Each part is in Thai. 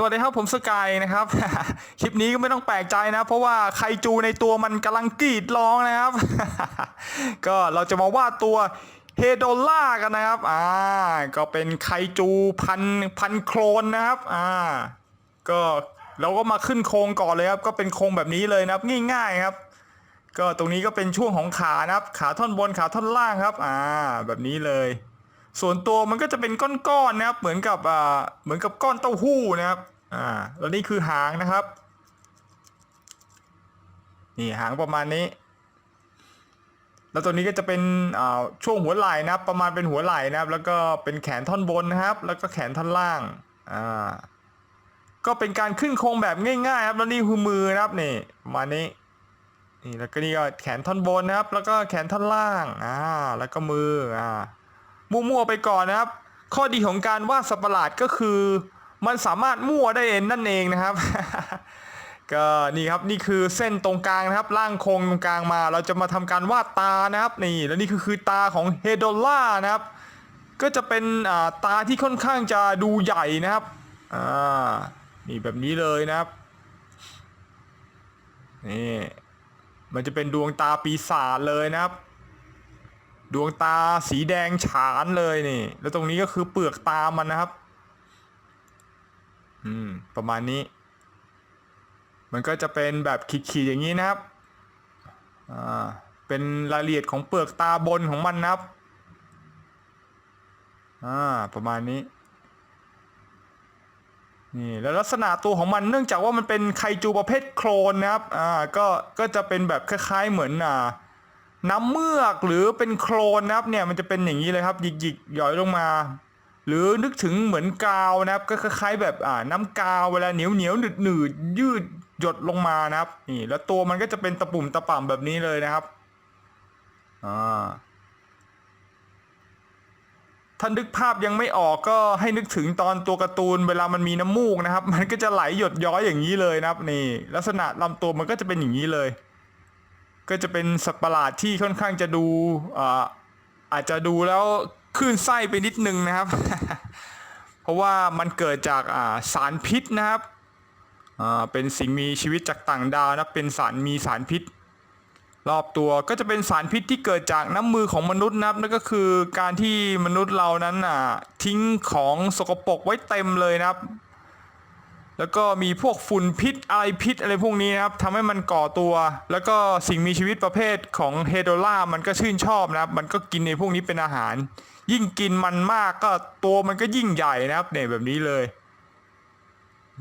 สวัสดีครับผมสกายนะครับ คลิปนี้ก็ไม่ต้องแปลกใจนะ เพราะว่าไคจูในตัวมันกำลังกรีดร้องนะครับ ก็เราจะมาวาดตัวเฮโดล่ากันนะครับ อ่า ก็เป็นไคจูพันพันโครนนะครับ อ่า ก็เราก็มาขึ้นโครงก่อนเลยครับ ก็เป็นโครงแบบนี้เลยนะครับ ง่ายๆครับ ก็ตรงนี้ก็เป็นช่วงของขานะครับ ขาท่อนบนขาท่อนล่างครับ อ่า แบบนี้เลย ส่วนตัวมันก็จะเป็นก้อนๆนะครับ เหมือนกับอ่าเหมือนกับก้อนเต้าหู้นะครับอ่าแล้วนี่คือหางนะครับ นี่หางประมาณนี้ แล้วตัวนี้ก็จะเป็นอ่าช่วงหัวไหล่นะครับ ประมาณเป็นหัวไหล่นะครับ แล้วก็เป็นแขนท่อนบนนะครับ แล้วก็แขนท่อนล่างอ่าก็เป็นการขึ้นโครงแบบง่ายๆครับแล้วนี่คือมือนะครับนี่ประมาณนี้นี่แล้วก็นี่ก็แขนท่อนบนนะครับ แล้วก็แขนท่อนล่างอ่าแล้วก็มืออ่า มั่วๆไปก่อนนะครับ ข้อดีของการวาดสัตว์ประหลาดก็คือ มันสามารถมั่วได้เองนั่นเองนะครับ ก็นี่ครับนี่คือเส้นตรงกลางนะครับล่างโครงตรงกลางมา เราจะมาทำการวาดตานะครับนี่แล้วนี่คือคือตาของเฮโดล่านะครับ ก็จะเป็นตาที่ค่อนข้างจะดูใหญ่นะครับอ่านี่แบบนี้เลยนะครับนี่มันจะเป็นดวงตาปีศาจเลยนะครับ ดวงตาสีแดงฉานเลยนี่ แล้วตรงนี้ก็คือเปลือกตามันนะครับ อืม ประมาณนี้ มันก็จะเป็นแบบขีดๆอย่างนี้นะครับ อ่า เป็นรายละเอียดของเปลือกตาบนของมันนะครับ อ่า ประมาณนี้ นี่ แล้วลักษณะตัวของมันเนื่องจากว่ามันเป็นไคจูประเภทโครนนะครับ อ่า ก็ ก็จะเป็นแบบคล้ายๆเหมือน อ่า น้ำเมือกหรือเป็นโครนนะครับเนี่ยมันจะเป็นอย่างนี้เลยครับหยิกหยิกหย่อยลงมา หรือนึกถึงเหมือนกาวนะครับ ก็คล้ายๆแบบอ่าน้ำกาวเวลาเหนียวเหนียวหนืดหนืดยืดหยดลงมานะครับนี่แล้วตัวมันก็จะเป็นตะปุ่มตะป่ำแบบนี้เลยนะครับอ่าถ้านึกภาพยังไม่ออกก็ให้นึกถึงตอนตัวการ์ตูนเวลามันมีน้ำมูกนะครับ มันก็จะไหลหยดย้อยอย่างนี้เลยนะครับ นี่ ลักษณะลำตัวมันก็จะเป็นอย่างนี้เลย ก็จะเป็นสัตว์ประหลาดที่ค่อนข้างจะดูอ่าอาจจะดูแล้วคลื่นไส้ไปนิดนึงนะครับ เพราะว่ามันเกิดจากอ่าสารพิษนะครับอ่าเป็นสิ่งมีชีวิตจากต่างดาวนะเป็นสารมีสารพิษ รอบตัวก็จะเป็นสารพิษที่เกิดจากน้ำมือของมนุษย์นะครับนั่นก็คือการที่มนุษย์เรานั้นอะทิ้งของสกปรกไว้เต็มเลยนะครับ แล้วก็มีพวกฝุ่นพิษอะไรพิษอะไรพวกนี้นะครับทำให้มันก่อตัว แล้วก็สิ่งมีชีวิตประเภทของเฮโดล่ามันก็ชื่นชอบนะครับ มันก็กินในพวกนี้เป็นอาหาร ยิ่งกินมันมากก็ตัวมันก็ยิ่งใหญ่นะครับเนี่ยแบบนี้เลย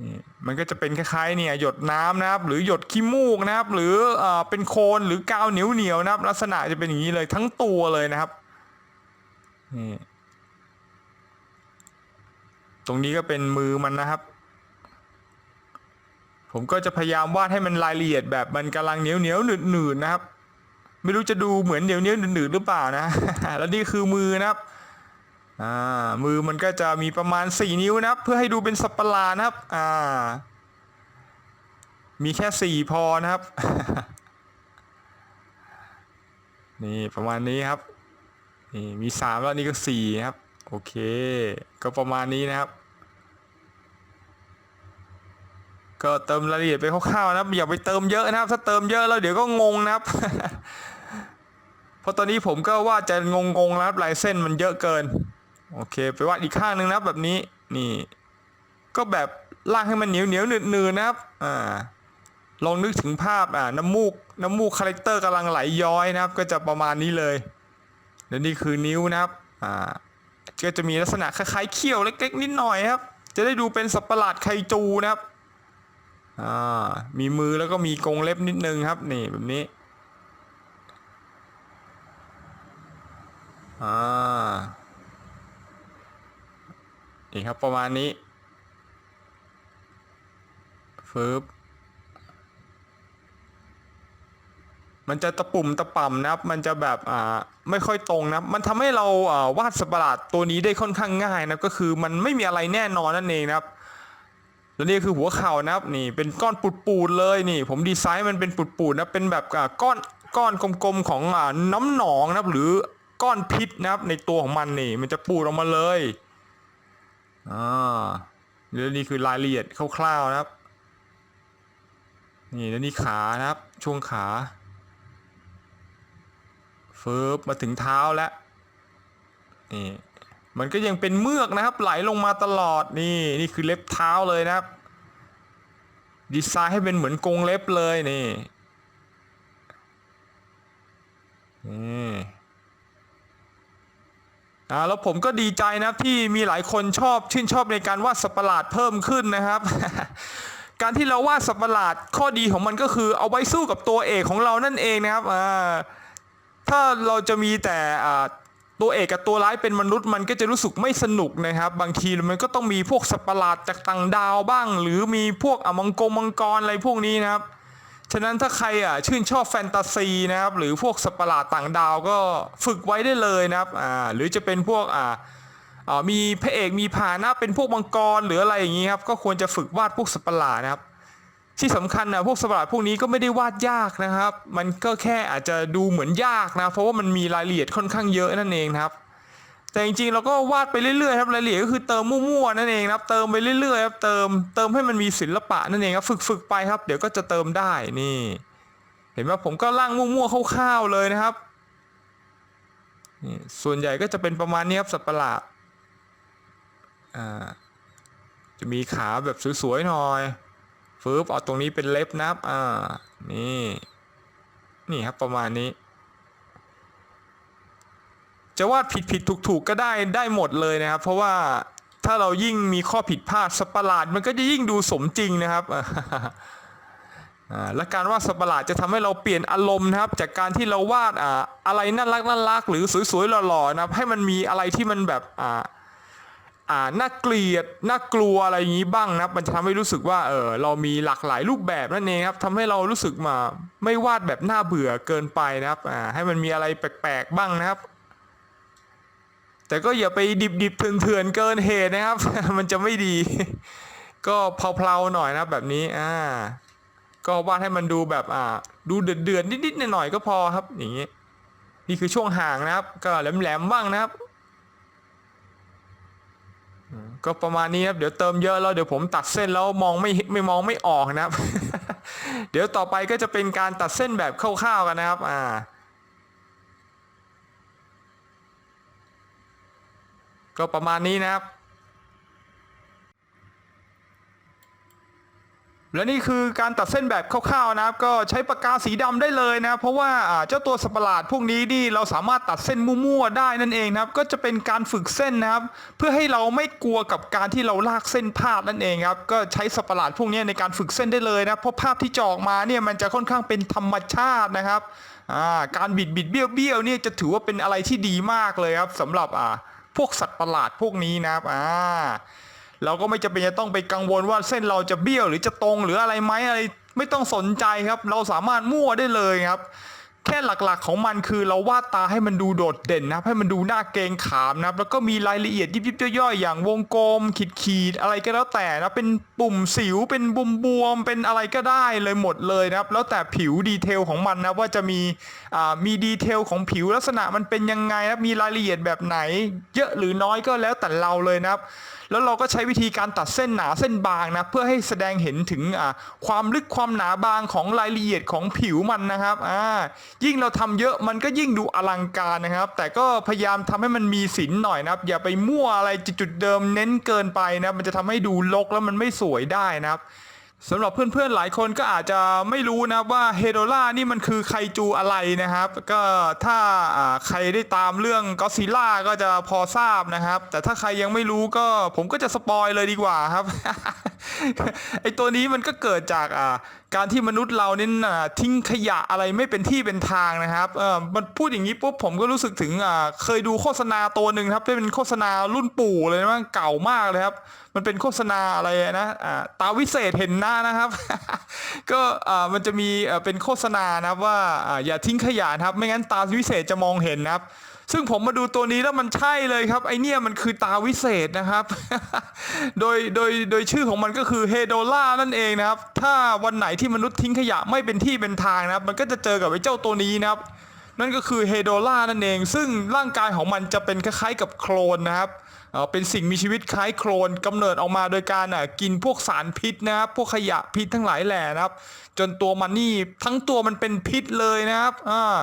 นี่มันก็จะเป็นคล้ายๆเนี่ยหยดน้ำนะครับ หรือหยดขี้มูกนะครับ หรือเอ่อเป็นโคลนหรือกาวเหนียวๆนะครับ ลักษณะจะเป็นอย่างนี้เลยทั้งตัวเลยนะครับนี่ตรงนี้ก็เป็นมือมันนะครับ ผมก็จะพยายามวาดให้มันรายละเอียดแบบมันกำลังเหนียวเหนียวหนืดหนืดนะครับ ไม่รู้จะดูเหมือนเหนียวเหนียวหนืดหนืดหรือเปล่านะ แล้วนี่คือมือนะครับอ่ามือมันก็จะมีประมาณ 4 นิ้วนะครับ เพื่อให้ดูเป็นสัตว์ปหลานะครับอ่ามีแค่ 4 พอนะครับ นี่ประมาณนี้ครับนี่มี 3 แล้วนี่ก็4ครับโอเค ก็ประมาณนี้นะครับ ก็เติมรายละเอียดไปคร่าวๆนะครับอย่าไปเติมเยอะนะครับ ถ้าเติมเยอะแล้วเดี๋ยวก็งงนะครับ เพราะตอนนี้ผมก็ว่าจะงงๆแล้วครับลายเส้นมันเยอะเกิน โอเค ไปวาดอีกข้างหนึ่งนะแบบนี้นี่ ก็แบบล่ากให้มันเหนียวเหนียวๆหนืดหนืดๆนะครับอ่าลองนึกถึงภาพอ่าน้ำมูกน้ำมูกคาแรคเตอร์กำลังไหลย้อยนะครับ ก็จะประมาณนี้เลยและนี่คือนิ้วนะครับอ่าก็จะมีลักษณะคล้ายๆเขี้ยวเล็ก ๆ นิดหน่อยครับ จะได้ดูเป็นสัตว์ประหลาดไคจูนะครับ อ่า มีมือแล้วก็มีกรงเล็บนิดนึงครับ นี่แบบนี้ อ่า นี่ครับประมาณนี้ฟืบมันจะตะปุ่มตะป่ำนะครับ มันจะแบบอ่าไม่ค่อยตรงนะ มันทำให้เราอ่าวาดสัตว์ประหลาดตัวนี้ได้ค่อนข้างง่ายนะ ก็คือมันไม่มีอะไรแน่นอนนั่นเองนะครับ แล้วนี่คือหัวเข่านะครับนี่เป็นก้อนปูดๆเลยนี่ ผมดีไซน์มันเป็นปูดๆนะเป็นแบบอ่าก้อนก้อนกลมๆของอ่าน้ำหนองนะครับหรือก้อนพิษนะครับในตัวของมันนี่ มันจะปูดออกมาเลยอ่าแล้วนี่คือรายละเอียดคร่าวๆนะครับ นี่แล้วนี่ขานะครับช่วงขาเฟิบมาถึงเท้าแล้วนี่ มันก็ยังเป็นเมือกนะครับ ไหลลงมาตลอดนี่นี่คือเล็บเท้าเลยนะครับ ดีไซน์ให้เป็นเหมือนกรงเล็บเลยนี่นี่อ่าแล้วผมก็ดีใจนะครับที่มีหลายคนชอบชื่นชอบในการวาดสัตว์ประหลาดเพิ่มขึ้นนะครับ การที่เราวาดสัตว์ประหลาดข้อดีของมันก็คือเอาไว้สู้กับตัวเอกของเรานั่นเองนะครับอ่าถ้าเราจะมีแต่อ่า ตัวเอกกับตัวร้ายเป็นมนุษย์มันก็จะรู้สึกไม่สนุกนะครับ บางทีมันก็ต้องมีพวกสัตว์ประหลาดจากต่างดาวบ้าง หรือมีพวกอมังกรมังกรอะไรพวกนี้นะครับ ฉะนั้นถ้าใครอะชื่นชอบแฟนตาซีนะครับ หรือพวกสัตว์ประหลาดต่างดาวก็ฝึกไว้ได้เลยนะครับอ่าหรือจะเป็นพวกอ่าอ่ามีพระเอกมีผาหนะเป็นพวกมังกรหรืออะไรอย่างนี้ครับก็ควรจะฝึกวาดพวกสัตว์ประหลาดนะครับ ที่สำคัญนะพวกสัตว์ประหลาดพวกนี้ก็ไม่ได้วาดยากนะครับ มันก็แค่อาจจะดูเหมือนยากนะ เพราะว่ามันมีรายละเอียดค่อนข้างเยอะนั่นเองนะครับ แต่จริงๆเราก็วาดไปเรื่อยๆครับรายละเอียดก็คือเติมมั่วๆนั่นเองครับ เติมไปเรื่อยๆครับเติมเติมให้มันมีศิลปะนั่นเองครับฝึกฝึกๆไปครับ เดี๋ยวก็จะเติมได้นี่ เห็นไหมผมก็ร่างมั่วๆคร่าวๆเลยนะครับนี่ส่วนใหญ่ก็จะเป็นประมาณนี้ครับสัตว์ประหลาดอ่าจะมีขาแบบสวยๆหน่อย ฟืบเอาตรงนี้เป็นเล็บนะครับ อ่า นี่ นี่ครับประมาณนี้ จะวาดผิดผิดถูกถูกก็ได้ได้หมดเลยนะครับ เพราะว่าถ้าเรายิ่งมีข้อผิดพลาดสัตว์ปหลาดมันก็จะยิ่งดูสมจริงนะครับอ่าและการวาดสัตว์ปหลาดจะทำให้เราเปลี่ยนอารมณ์นะครับ จากการที่เราวาดอ่าอะไรน่ารักน่ารักหรือสวยๆหล่อๆนะครับ ให้มันมีอะไรที่มันแบบอ่า อ่าน่าเกลียดน่ากลัวอะไรอย่างนี้บ้างนะครับ มันจะทำให้รู้สึกว่าเออเรามีหลากหลายรูปแบบนั่นเองครับทำให้เรารู้สึกมาไม่วาดแบบน่าเบื่อเกินไปนะครับอ่าให้มันมีอะไรแปลกๆบ้างนะครับ แต่ก็อย่าไปดิบๆเถื่อนๆเกินเหตุนะครับ มันจะไม่ดี ก็เพลาๆหน่อยนะครับแบบนี้อ่าก็วาดให้มันดูแบบอ่า ดูเดือดๆนิดๆหน่อยๆก็พอครับอย่างนี้นี่คือช่วงห่างนะครับ ก็แหลมๆบ้างนะครับ ก็ประมาณนี้ครับเดี๋ยวเติมเยอะแล้วเดี๋ยวผมตัดเส้นแล้วมองไม่ไม่มองไม่ออกนะครับ เดี๋ยวต่อไปก็จะเป็นการตัดเส้นแบบคร่าวๆกันนะครับอ่าก็ประมาณนี้นะครับ และนี่คือการตัดเส้นแบบคร่าวๆนะครับ ก็ใช้ปากกาสีดำได้เลยนะครับ เพราะว่าเจ้าตัวสัตว์ประหลาดพวกนี้นี่เราสามารถตัดเส้นมั่วๆได้นั่นเองนะครับ ก็จะเป็นการฝึกเส้นนะครับ เพื่อให้เราไม่กลัวกับการที่เราลากเส้นภาพนั่นเองครับก็ใช้สัตว์ประหลาดพวกนี้ในการฝึกเส้นได้เลยนะเพราะภาพที่จอกมาเนี่ยมันจะค่อนข้างเป็นธรรมชาตินะครับาการบิดบิดเบี้ยวเบี้ยวเนี่ยจะถือว่าเป็นอะไรที่ดีมากเลยครับสำหรับพวกสัตว์ประหลาดพวกนี้นะครับอ่า เราก็ไม่จำเป็นจะต้องไปกังวลว่าเส้นเราจะเบี้ยวหรือจะตรงหรืออะไรไหมอะไรไม่ต้องสนใจครับ เราสามารถมั่วได้เลยครับ แค่หลักๆของมันคือเราวาดตาให้มันดูโดดเด่นนะครับให้มันดูน่าเกรงขามนะครับแล้วก็มีรายละเอียดยิบๆย่อยๆอย่างวงกลม ขีดๆอะไรก็แล้วแต่นะเป็นปุ่มสิวเป็นบุมบวมเป็นอะไรก็ได้เลยหมดเลยนะครับแล้วแต่ผิวดีเทลของมันนะว่าจะมีอ่ามีดีเทลของผิวลักษณะมันเป็นยังไงนะมีรายละเอียดแบบไหน เยอะหรือน้อยก็แล้วแต่เราเลยนะครับ แล้วเราก็ใช้วิธีการตัดเส้นหนาเส้นบางนะเพื่อให้แสดงเห็นถึงความลึกความหนาบางของรายละเอียดของผิวมันนะครับอ่ายิ่งเราทำเยอะมันก็ยิ่งดูอลังการนะครับ แต่ก็พยายามทำให้มันมีศิลหน่อยนะครับ อย่าไปมั่วอะไรจุดเดิมเน้นเกินไปนะมันจะทำให้ดูรกแล้วมันไม่สวยได้นะครับ สำหรับเพื่อนๆหลายคนก็อาจจะไม่รู้นะว่าเฮโดล่านี่มันคือไคจูอะไรนะครับ ก็ถ้าอ่าใครได้ตามเรื่องก็ซิล่าก็จะพอทราบนะครับ แต่ถ้าใครยังไม่รู้ก็ผมก็จะสปอยเลยดีกว่าครับ ไอตัวนี้มันก็เกิดจากอ่าการที่มนุษย์เรานี่น่ะทิ้งขยะอะไรไม่เป็นที่เป็นทางนะครับเออมันพูดอย่างนี้ปุ๊บผมก็รู้สึกถึงอ่าเคยดูโฆษณาตัวหนึ่งครับที่เป็นโฆษณารุ่นปู่เลยนะเก่ามากเลยครับ มันเป็นโฆษณาอะไรนะอ่าตาวิเศษเห็นหน้านะครับ ก็อ่ามันจะมีเอ่อเป็นโฆษณานะครับว่าอ่าอย่าทิ้งขยะครับ ไม่งั้นตาวิเศษจะมองเห็นนะครับ ซึ่งผมมาดูตัวนี้แล้วมันใช่เลยครับ ไอเนี่ยมันคือตาวิเศษนะครับ โดยโดยโดยชื่อของมันก็คือเฮโดล่านั่นเองนะครับ ถ้าวันไหนที่มนุษย์ทิ้งขยะไม่เป็นที่เป็นทางนะครับ มันก็จะเจอกับไอเจ้าตัวนี้นะครับ นั่นก็คือเฮโดล่านั่นเอง ซึ่งร่างกายของมันจะเป็นคล้ายๆกับโคลนนะครับเป็นสิ่งมีชีวิตคล้ายโคลนกำเนิดออกมาโดยการอะกินพวกสารพิษนะครับพวกขยะพิษทั้งหลายแหล่นะครับ จนตัวมันนี่ทั้งตัวมันเป็นพิษเลยนะครับอ่า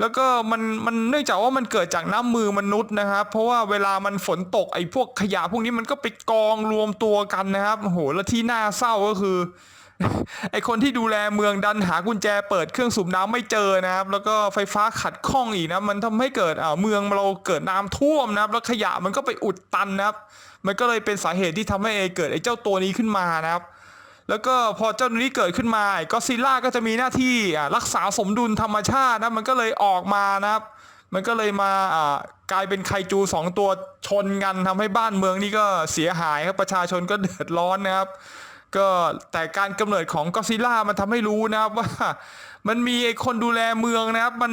แล้วก็มันมันเนื่องจากว่ามันเกิดจากน้ำมือมนุษย์นะครับ เพราะว่าเวลามันฝนตกไอ้พวกขยะพวกนี้มันก็ไปกองรวมตัวกันนะครับโอ้โหแล้วที่น่าเศร้าก็คือไอคนที่ดูแลเมืองดันหากุญแจเปิดเครื่องสูบน้ำไม่เจอนะครับ แล้วก็ไฟฟ้าขัดข้องอีกนะมันทำให้เกิดอ่าเมืองเราเกิดน้ำท่วมนะครับ แล้วขยะมันก็ไปอุดตันนะครับ มันก็เลยเป็นสาเหตุที่ทำให้เกิดไอ้เจ้าตัวนี้ขึ้นมานะครับ แล้วก็พอเจ้านี้เกิดขึ้นมาก็ซิล่าก็จะมีหน้าที่อะรักษาสมดุลธรรมชาตินะมันก็เลยออกมานะครับ มันก็เลยมาอ่ากลายเป็นไคจูสองตัวชนกันทำให้บ้านเมืองนี่ก็เสียหายครับประชาชนก็เดือดร้อนนะครับ ก็แต่การกำเนิดของก็ซิล่ามันทำให้รู้นะครับว่ามันมีไอคนดูแลเมืองนะครับ มัน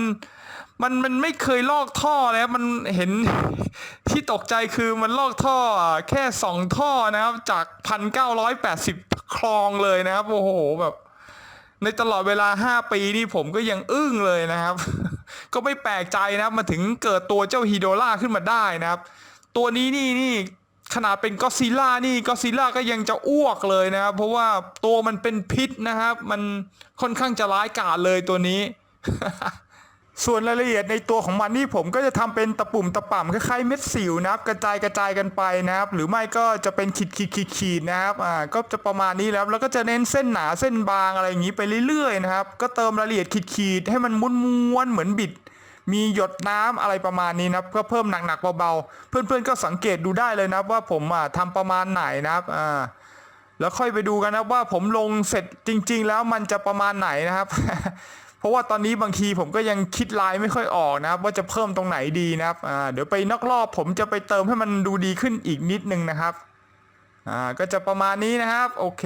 มันมันไม่เคยลอกท่อแล้วมันเห็นที่ตกใจคือมันลอกท่อแค่สองท่อนะครับ จากพันเก้าร้อยแปดสิบคลองเลยนะครับ โอ้โหแบบ ในตลอดเวลา5ปีนี่ผมก็ยังอึ้งเลยนะครับ ก็ไม่แปลกใจนะครับมาถึงเกิดตัวเจ้าฮีโดล่าขึ้นมาได้นะครับ ตัวนี้นี่นี่ขนาดเป็นก็ซิล่านี่ก็ซิล่าก็ยังจะอ้วกเลยนะครับ เพราะว่าตัวมันเป็นพิษนะครับ มันค่อนข้างจะร้ายกาจเลยตัวนี้ ส่วนรายละเอียดในตัวของมันนี่ผมก็จะทำเป็นตะปุ่มตะป่ำคล้ายๆเม็ดสิวนะครับกระจายกระจายกันไปนะครับ หรือไม่ก็จะเป็นขีดขีดขีดขีดนะครับอ่าก็จะประมาณนี้แล้วแล้วก็จะเน้นเส้นหนาเส้นบางอะไรอย่างนี้ไปเรื่อยๆนะครับก็เติมรายละเอียดขีดขีดให้มันม้วนๆเหมือนบิดมีหยดน้ำอะไรประมาณนี้นะครับก็เพิ่มหนักๆเบาๆเพื่อนๆก็สังเกตดูได้เลยนะครับว่าผมอะทำประมาณไหนนะครับอ่าแล้วค่อยไปดูกันนะว่าผมลงเสร็จจริง ๆ แล้วมันจะประมาณไหนนะครับ เพราะว่าตอนนี้บางทีผมก็ยังคิดลายไม่ค่อยออกนะครับ ว่าจะเพิ่มตรงไหนดีนะครับอ่าเดี๋ยวไปนอกรอบผมจะไปเติมให้มันดูดีขึ้นอีกนิดนึงนะครับอ่าก็จะประมาณนี้นะครับ โอเค